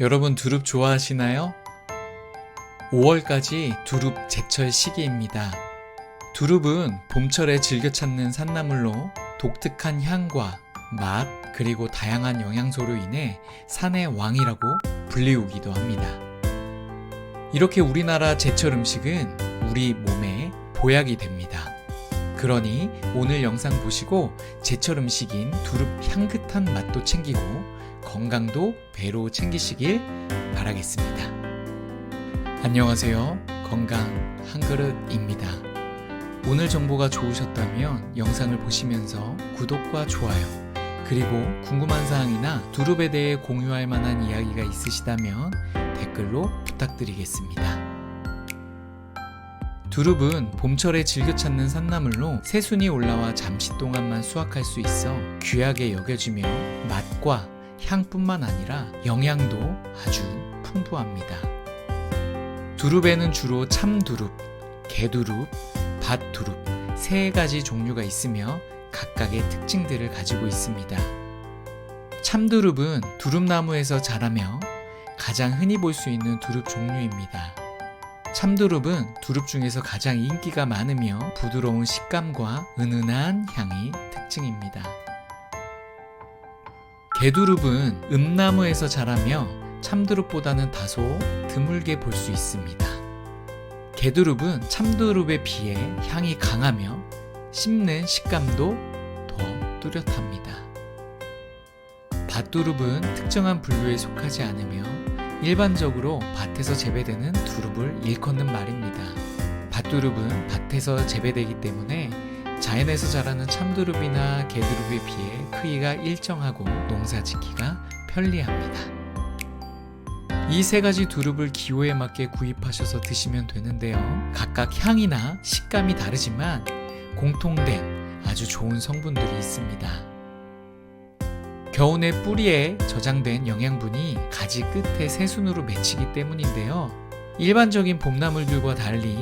여러분 두릅 좋아하시나요? 5월까지 두릅 제철 시기입니다. 두릅은 봄철에 즐겨 찾는 산나물로 독특한 향과 맛 그리고 다양한 영양소로 인해 산의 왕이라고 불리우기도 합니다. 이렇게 우리나라 제철 음식은 우리 몸에 보약이 됩니다. 그러니 오늘 영상 보시고 제철 음식인 두릅 향긋한 맛도 챙기고 건강도 배로 챙기시길 바라겠습니다. 안녕하세요. 건강 한 그릇입니다. 오늘 정보가 좋으셨다면 영상을 보시면서 구독과 좋아요, 그리고 궁금한 사항이나 두릅에 대해 공유할 만한 이야기가 있으시다면 댓글로 부탁드리겠습니다. 두릅은 봄철에 즐겨 찾는 산나물로 새순이 올라와 잠시 동안만 수확할 수 있어 귀하게 여겨지며 맛과 향뿐만 아니라 영양도 아주 풍부합니다. 두릅에는 주로 참두릅, 개두릅, 밭두릅 세 가지 종류가 있으며 각각의 특징들을 가지고 있습니다. 참두릅은 두릅나무에서 자라며 가장 흔히 볼 수 있는 두릅 종류입니다. 참두릅은 두릅 중에서 가장 인기가 많으며 부드러운 식감과 은은한 향이 특징입니다. 개두릅은 음나무에서 자라며 참두릅보다는 다소 드물게 볼 수 있습니다. 개두릅은 참두릅에 비해 향이 강하며 씹는 식감도 더 뚜렷합니다. 밭두릅은 특정한 분류에 속하지 않으며 일반적으로 밭에서 재배되는 두릅을 일컫는 말입니다. 밭두릅은 밭에서 재배되기 때문에 자연에서 자라는 참두릅이나 개두릅에 비해 크기가 일정하고 농사 짓기가 편리합니다. 이 세 가지 두릅을 기호에 맞게 구입하셔서 드시면 되는데요. 각각 향이나 식감이 다르지만 공통된 아주 좋은 성분들이 있습니다. 겨운의 뿌리에 저장된 영양분이 가지 끝에 새순으로 맺히기 때문인데요. 일반적인 봄나물들과 달리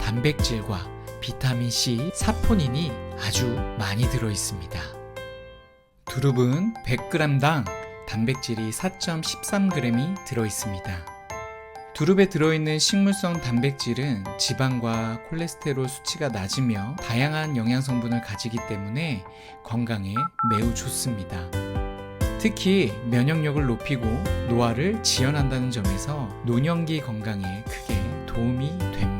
단백질과 비타민C, 사포닌이 아주 많이 들어 있습니다. 두릅은 100g당 단백질이 4.13g이 들어 있습니다. 두릅에 들어있는 식물성 단백질은 지방과 콜레스테롤 수치가 낮으며 다양한 영양 성분을 가지기 때문에 건강에 매우 좋습니다. 특히 면역력을 높이고 노화를 지연한다는 점에서 노년기 건강에 크게 도움이 됩니다.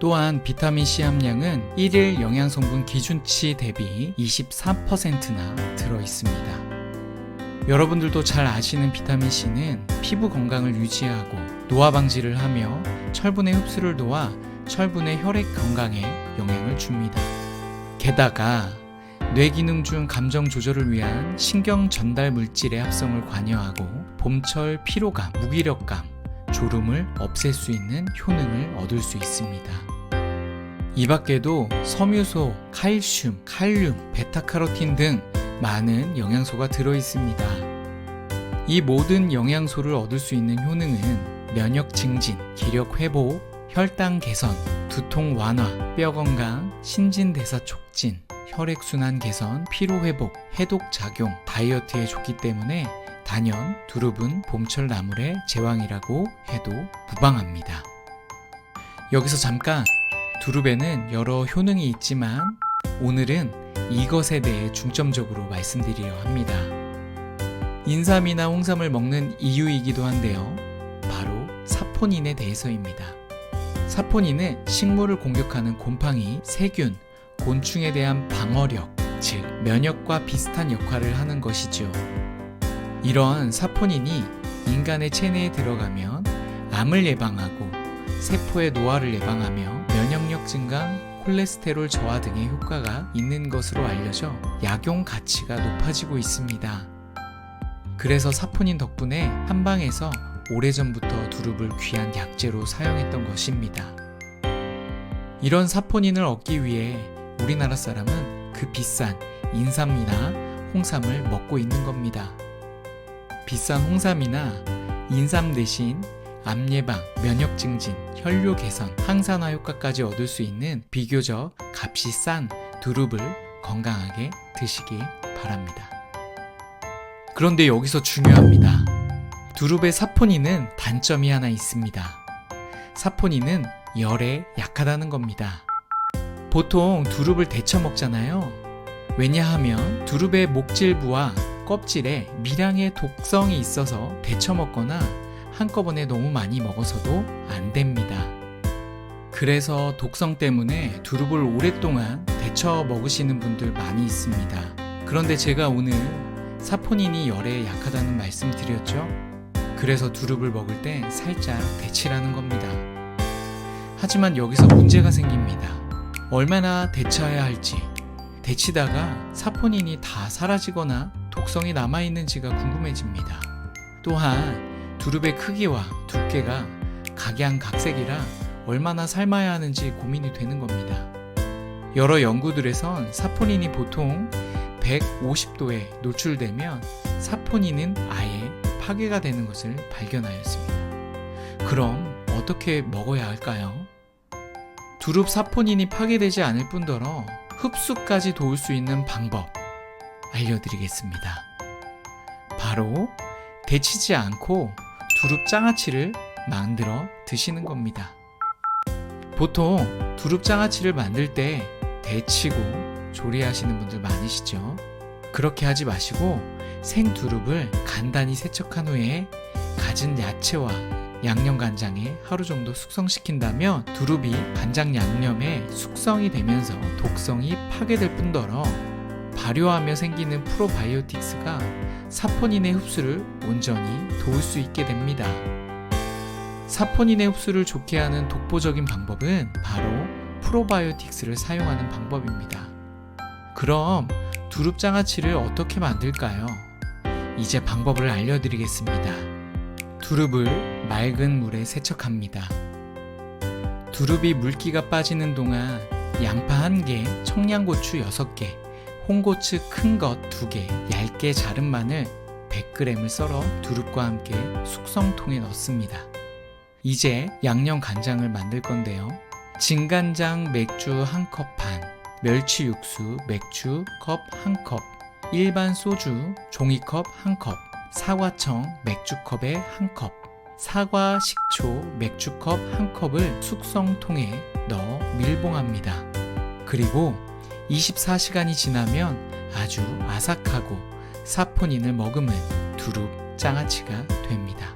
또한 비타민C 함량은 1일 영양성분 기준치 대비 24%나 들어 있습니다. 여러분들도 잘 아시는 비타민C는 피부 건강을 유지하고 노화 방지를 하며 철분의 흡수를 도와 철분의 혈액 건강에 영향을 줍니다. 게다가 뇌기능 중 감정 조절을 위한 신경 전달 물질의 합성을 관여하고 봄철 피로감, 무기력감, 졸음을 없앨 수 있는 효능을 얻을 수 있습니다. 이 밖에도 섬유소, 칼슘, 칼륨, 베타카로틴 등 많은 영양소가 들어 있습니다. 이 모든 영양소를 얻을 수 있는 효능은 면역 증진, 기력 회복, 혈당 개선, 두통 완화, 뼈 건강, 신진대사 촉진, 혈액순환 개선, 피로 회복, 해독 작용, 다이어트에 좋기 때문에 단연 두릅은 봄철 나물의 제왕이라고 해도 무방합니다. 여기서 잠깐 두릅에는 여러 효능이 있지만 오늘은 이것에 대해 중점적으로 말씀드리려 합니다. 인삼이나 홍삼을 먹는 이유이기도 한데요. 바로 사포닌에 대해서입니다. 사포닌은 식물을 공격하는 곰팡이, 세균, 곤충에 대한 방어력, 즉 면역과 비슷한 역할을 하는 것이죠. 이러한 사포닌이 인간의 체내에 들어가면 암을 예방하고 세포의 노화를 예방하며 면역력 증강, 콜레스테롤 저하 등의 효과가 있는 것으로 알려져 약용 가치가 높아지고 있습니다. 그래서 사포닌 덕분에 한방에서 오래전부터 두릅을 귀한 약재로 사용했던 것입니다. 이런 사포닌을 얻기 위해 우리나라 사람은 그 비싼 인삼이나 홍삼을 먹고 있는 겁니다. 비싼 홍삼이나 인삼 대신 암 예방, 면역 증진, 혈류 개선, 항산화 효과까지 얻을 수 있는 비교적 값이 싼 두릅을 건강하게 드시기 바랍니다. 그런데 여기서 중요합니다. 두릅의 사포닌은 단점이 하나 있습니다. 사포닌은 열에 약하다는 겁니다. 보통 두릅을 데쳐 먹잖아요. 왜냐하면 두릅의 목질부와 껍질에 미량의 독성이 있어서 데쳐 먹거나 한꺼번에 너무 많이 먹어서도 안 됩니다. 그래서 독성 때문에 두릅을 오랫동안 데쳐 먹으시는 분들 많이 있습니다. 그런데 제가 오늘 사포닌이 열에 약하다는 말씀 드렸죠? 그래서 두릅을 먹을 때 살짝 데치라는 겁니다. 하지만 여기서 문제가 생깁니다. 얼마나 데쳐야 할지, 데치다가 사포닌이 다 사라지거나 독성이 남아있는지가 궁금해집니다. 또한 두릅의 크기와 두께가 각양각색이라 얼마나 삶아야 하는지 고민이 되는 겁니다. 여러 연구들에선 사포닌이 보통 150도에 노출되면 사포닌은 아예 파괴가 되는 것을 발견하였습니다. 그럼 어떻게 먹어야 할까요? 두릅 사포닌이 파괴되지 않을 뿐더러 흡수까지 도울 수 있는 방법 알려드리겠습니다. 바로 데치지 않고 두릅 장아찌를 만들어 드시는 겁니다. 보통 두릅 장아찌를 만들 때 데치고 조리하시는 분들 많으시죠? 그렇게 하지 마시고 생 두릅을 간단히 세척한 후에 갖은 야채와 양념 간장에 하루 정도 숙성시킨다면 두릅이 간장 양념에 숙성이 되면서 독성이 파괴될 뿐더러 발효하며 생기는 프로바이오틱스가 사포닌의 흡수를 온전히 도울 수 있게 됩니다. 사포닌의 흡수를 좋게 하는 독보적인 방법은 바로 프로바이오틱스를 사용하는 방법입니다. 그럼 두릅 장아찌를 어떻게 만들까요? 이제 방법을 알려드리겠습니다. 두릅을 맑은 물에 세척합니다. 두릅이 물기가 빠지는 동안 양파 1개, 청양고추 6개, 홍고추 큰 것 2개, 얇게 자른 마늘 100g을 썰어 두릅과 함께 숙성통에 넣습니다. 이제 양념 간장을 만들 건데요. 진간장 맥주 1컵 반, 멸치 육수 맥주 컵 1컵, 일반 소주 종이컵 1컵, 사과청 맥주컵에 1컵, 사과 식초 맥주컵 1컵을 숙성통에 넣어 밀봉합니다. 그리고 24시간이 지나면 아주 아삭하고 사포닌을 머금은 두릅 장아찌가 됩니다.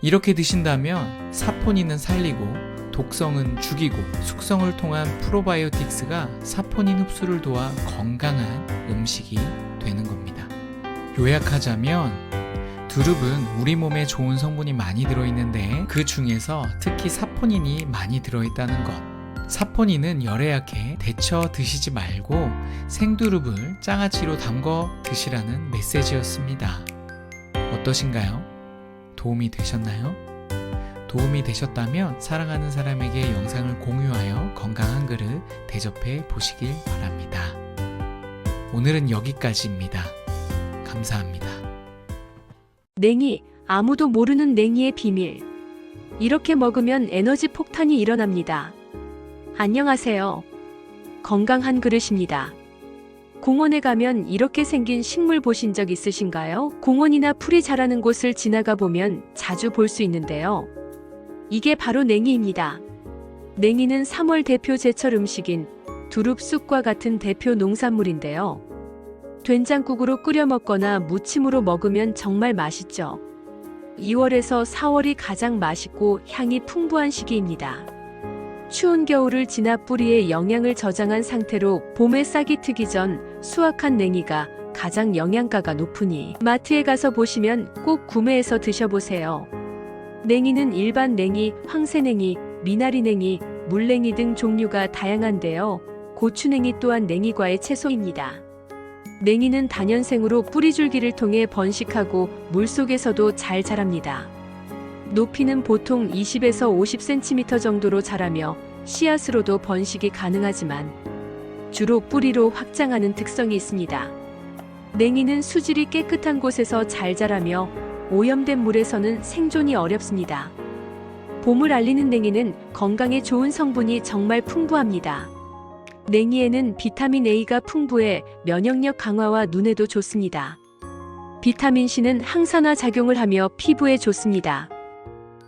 이렇게 드신다면 사포닌은 살리고 독성은 죽이고 숙성을 통한 프로바이오틱스가 사포닌 흡수를 도와 건강한 음식이 되는 겁니다. 요약하자면 두릅은 우리 몸에 좋은 성분이 많이 들어있는데 그 중에서 특히 사포닌이 많이 들어있다는 것. 사포닌은 열에 약해 데쳐 드시지 말고 생두릅을 장아찌로 담궈 드시라는 메시지였습니다. 어떠신가요? 도움이 되셨나요? 도움이 되셨다면 사랑하는 사람에게 영상을 공유하여 건강한 그릇 대접해 보시길 바랍니다. 오늘은 여기까지입니다. 감사합니다. 냉이, 아무도 모르는 냉이의 비밀. 이렇게 먹으면 에너지 폭탄이 일어납니다. 안녕하세요. 건강한 그릇입니다. 공원에 가면 이렇게 생긴 식물 보신 적 있으신가요? 공원이나 풀이 자라는 곳을 지나가 보면 자주 볼 수 있는데요. 이게 바로 냉이입니다. 냉이는 3월 대표 제철 음식인 두릅쑥과 같은 대표 농산물인데요. 된장국으로 끓여 먹거나 무침으로 먹으면 정말 맛있죠. 2월에서 4월이 가장 맛있고 향이 풍부한 시기입니다. 추운 겨울을 지나 뿌리에 영양을 저장한 상태로 봄에 싹이 트기 전 수확한 냉이가 가장 영양가가 높으니 마트에 가서 보시면 꼭 구매해서 드셔보세요. 냉이는 일반 냉이, 황새냉이, 미나리냉이, 물냉이 등 종류가 다양한데요. 고추냉이 또한 냉이과의 채소입니다. 냉이는 단연생으로 뿌리줄기를 통해 번식하고 물속에서도 잘 자랍니다. 높이는 보통 20에서 50cm 정도로 자라며 씨앗으로도 번식이 가능하지만 주로 뿌리로 확장하는 특성이 있습니다. 냉이는 수질이 깨끗한 곳에서 잘 자라며 오염된 물에서는 생존이 어렵습니다. 봄을 알리는 냉이는 건강에 좋은 성분이 정말 풍부합니다. 냉이에는 비타민 A가 풍부해 면역력 강화와 눈에도 좋습니다. 비타민 C는 항산화 작용을 하며 피부에 좋습니다.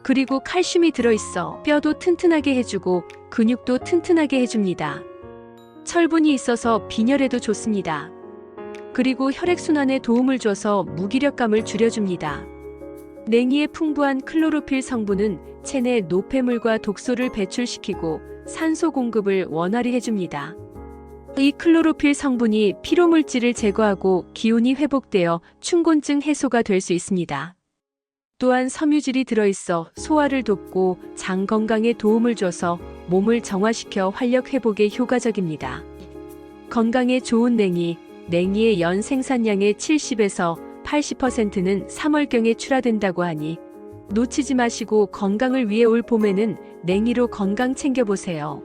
그리고 칼슘이 들어있어 뼈도 튼튼하게 해주고 근육도 튼튼하게 해줍니다. 철분이 있어서 빈혈에도 좋습니다. 그리고 혈액순환에 도움을 줘서 무기력감을 줄여줍니다. 냉이의 풍부한 클로로필 성분은 체내 노폐물과 독소를 배출시키고 산소 공급을 원활히 해줍니다. 이 클로로필 성분이 피로물질을 제거하고 기운이 회복되어 충곤증 해소가 될 수 있습니다. 또한 섬유질이 들어있어 소화를 돕고 장 건강에 도움을 줘서 몸을 정화시켜 활력 회복에 효과적입니다. 건강에 좋은 냉이, 냉이의 연 생산량의 70에서 80%는 3월경에 출하된다고 하니 놓치지 마시고 건강을 위해 올 봄에는 냉이로 건강 챙겨보세요.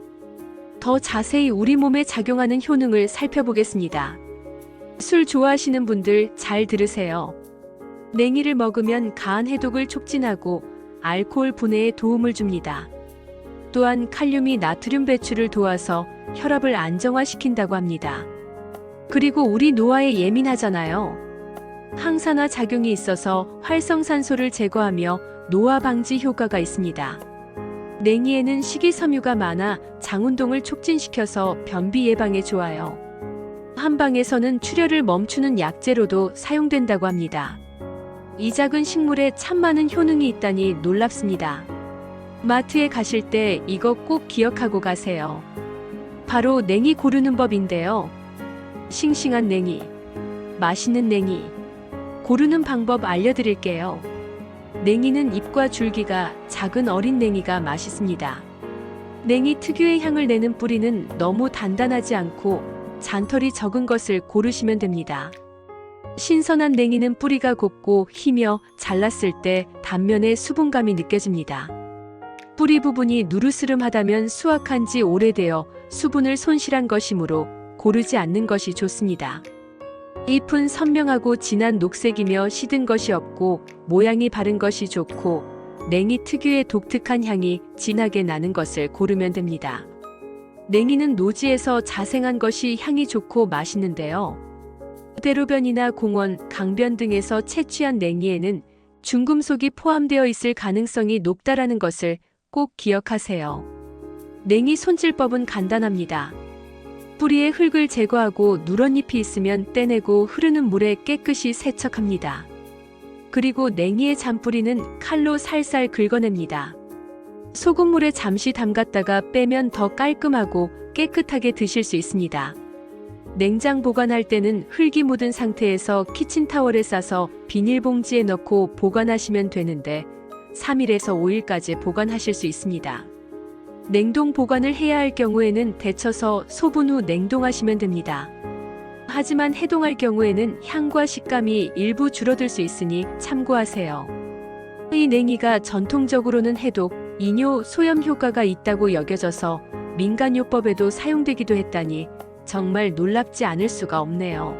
더 자세히 우리 몸에 작용하는 효능을 살펴보겠습니다. 술 좋아하시는 분들 잘 들으세요. 냉이를 먹으면 가한 해독을 촉진하고 알코올 분해에 도움을 줍니다. 또한 칼륨이 나트륨 배출을 도와서 혈압을 안정화시킨다고 합니다. 그리고 우리 노화에 예민하잖아요. 항산화 작용이 있어서 활성산소를 제거하며 노화 방지 효과가 있습니다. 냉이에는 식이섬유가 많아 장 운동을 촉진시켜서 변비 예방에 좋아요. 한방에서는 출혈을 멈추는 약재로도 사용된다고 합니다. 이 작은 식물에 참 많은 효능이 있다니 놀랍습니다. 마트에 가실 때 이거 꼭 기억하고 가세요. 바로 냉이 고르는 법인데요. 싱싱한 냉이, 맛있는 냉이, 고르는 방법 알려드릴게요. 냉이는 잎과 줄기가 작은 어린 냉이가 맛있습니다. 냉이 특유의 향을 내는 뿌리는 너무 단단하지 않고 잔털이 적은 것을 고르시면 됩니다. 신선한 냉이는 뿌리가 곱고 희며 잘랐을 때 단면에 수분감이 느껴집니다. 뿌리 부분이 누르스름하다면 수확한 지 오래되어 수분을 손실한 것이므로 고르지 않는 것이 좋습니다. 잎은 선명하고 진한 녹색이며 시든 것이 없고 모양이 바른 것이 좋고 냉이 특유의 독특한 향이 진하게 나는 것을 고르면 됩니다. 냉이는 노지에서 자생한 것이 향이 좋고 맛있는데요. 대로변이나 공원, 강변 등에서 채취한 냉이에는 중금속이 포함되어 있을 가능성이 높다라는 것을 꼭 기억하세요. 냉이 손질법은 간단합니다. 뿌리의 흙을 제거하고 누런잎이 있으면 떼내고 흐르는 물에 깨끗이 세척합니다. 그리고 냉이의 잔뿌리는 칼로 살살 긁어냅니다. 소금물에 잠시 담갔다가 빼면 더 깔끔하고 깨끗하게 드실 수 있습니다. 냉장 보관할 때는 흙이 묻은 상태에서 키친타월에 싸서 비닐봉지에 넣고 보관하시면 되는데 3일에서 5일까지 보관하실 수 있습니다. 냉동 보관을 해야 할 경우에는 데쳐서 소분 후 냉동하시면 됩니다. 하지만 해동할 경우에는 향과 식감이 일부 줄어들 수 있으니 참고하세요. 이 냉이가 전통적으로는 해독, 이뇨, 소염 효과가 있다고 여겨져서 민간요법에도 사용되기도 했다니 정말 놀랍지 않을 수가 없네요.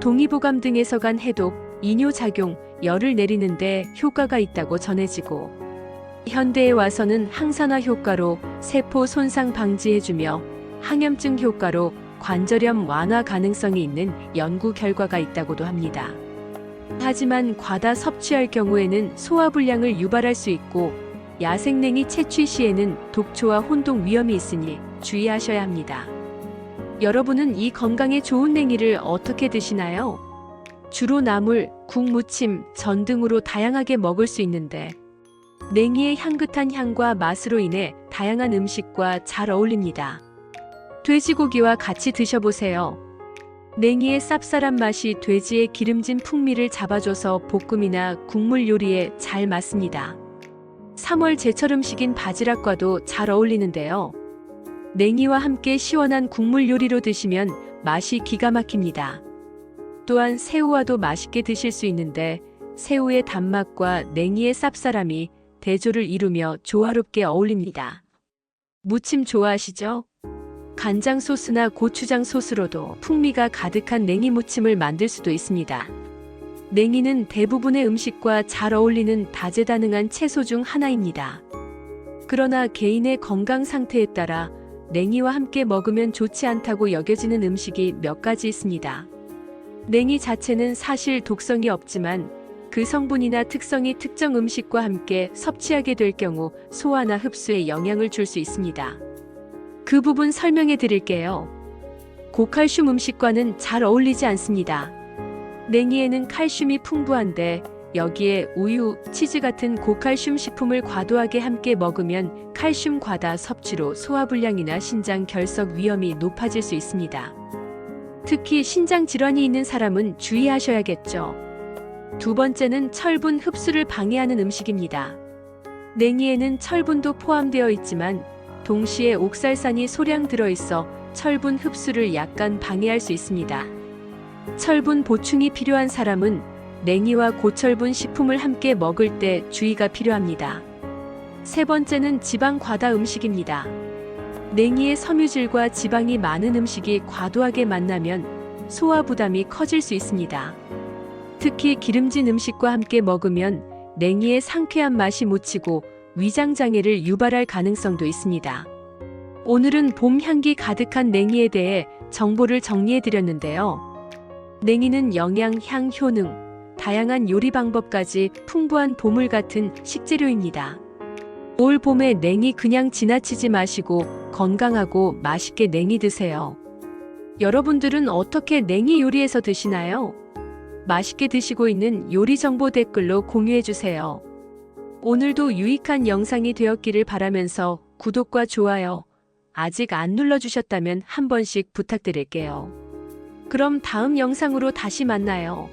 동의보감 등에서 간 해독, 이뇨작용, 열을 내리는데 효과가 있다고 전해지고 현대에 와서는 항산화 효과로 세포 손상 방지해주며 항염증 효과로 관절염 완화 가능성이 있는 연구 결과가 있다고도 합니다. 하지만 과다 섭취할 경우에는 소화불량을 유발할 수 있고 야생냉이 채취 시에는 독초와 혼동 위험이 있으니 주의하셔야 합니다. 여러분은 이 건강에 좋은 냉이를 어떻게 드시나요? 주로 나물, 국 무침, 전 등으로 다양하게 먹을 수 있는데 냉이의 향긋한 향과 맛으로 인해 다양한 음식과 잘 어울립니다. 돼지고기와 같이 드셔보세요. 냉이의 쌉쌀한 맛이 돼지의 기름진 풍미를 잡아줘서 볶음이나 국물 요리에 잘 맞습니다. 3월 제철 음식인 바지락과도 잘 어울리는데요. 냉이와 함께 시원한 국물 요리로 드시면 맛이 기가 막힙니다. 또한 새우와도 맛있게 드실 수 있는데 새우의 단맛과 냉이의 쌉쌀함이 대조를 이루며 조화롭게 어울립니다. 무침 좋아하시죠? 간장 소스나 고추장 소스로도 풍미가 가득한 냉이 무침을 만들 수도 있습니다. 냉이는 대부분의 음식과 잘 어울리는 다재다능한 채소 중 하나입니다. 그러나 개인의 건강 상태에 따라 냉이와 함께 먹으면 좋지 않다고 여겨지는 음식이 몇 가지 있습니다. 냉이 자체는 사실 독성이 없지만 그 성분이나 특성이 특정 음식과 함께 섭취하게 될 경우 소화나 흡수에 영향을 줄 수 있습니다. 그 부분 설명해 드릴게요. 고칼슘 음식과는 잘 어울리지 않습니다. 냉이에는 칼슘이 풍부한데 여기에 우유, 치즈 같은 고칼슘 식품을 과도하게 함께 먹으면 칼슘 과다 섭취로 소화불량이나 신장 결석 위험이 높아질 수 있습니다. 특히 신장 질환이 있는 사람은 주의하셔야겠죠. 두 번째는 철분 흡수를 방해하는 음식입니다. 냉이에는 철분도 포함되어 있지만 동시에 옥살산이 소량 들어있어 철분 흡수를 약간 방해할 수 있습니다. 철분 보충이 필요한 사람은 냉이와 고철분 식품을 함께 먹을 때 주의가 필요합니다. 세 번째는 지방 과다 음식입니다. 냉이의 섬유질과 지방이 많은 음식이 과도하게 만나면 소화 부담이 커질 수 있습니다. 특히 기름진 음식과 함께 먹으면 냉이의 상쾌한 맛이 묻히고 위장 장애를 유발할 가능성도 있습니다. 오늘은 봄 향기 가득한 냉이에 대해 정보를 정리해 드렸는데요. 냉이는 영양, 향, 효능, 다양한 요리 방법까지 풍부한 보물 같은 식재료입니다. 올 봄에 냉이 그냥 지나치지 마시고 건강하고 맛있게 냉이 드세요. 여러분들은 어떻게 냉이 요리해서 드시나요? 맛있게 드시고 있는 요리 정보 댓글로 공유해 주세요. 오늘도 유익한 영상이 되었기를 바라면서 구독과 좋아요 아직 안 눌러주셨다면 한 번씩 부탁드릴게요. 그럼 다음 영상으로 다시 만나요.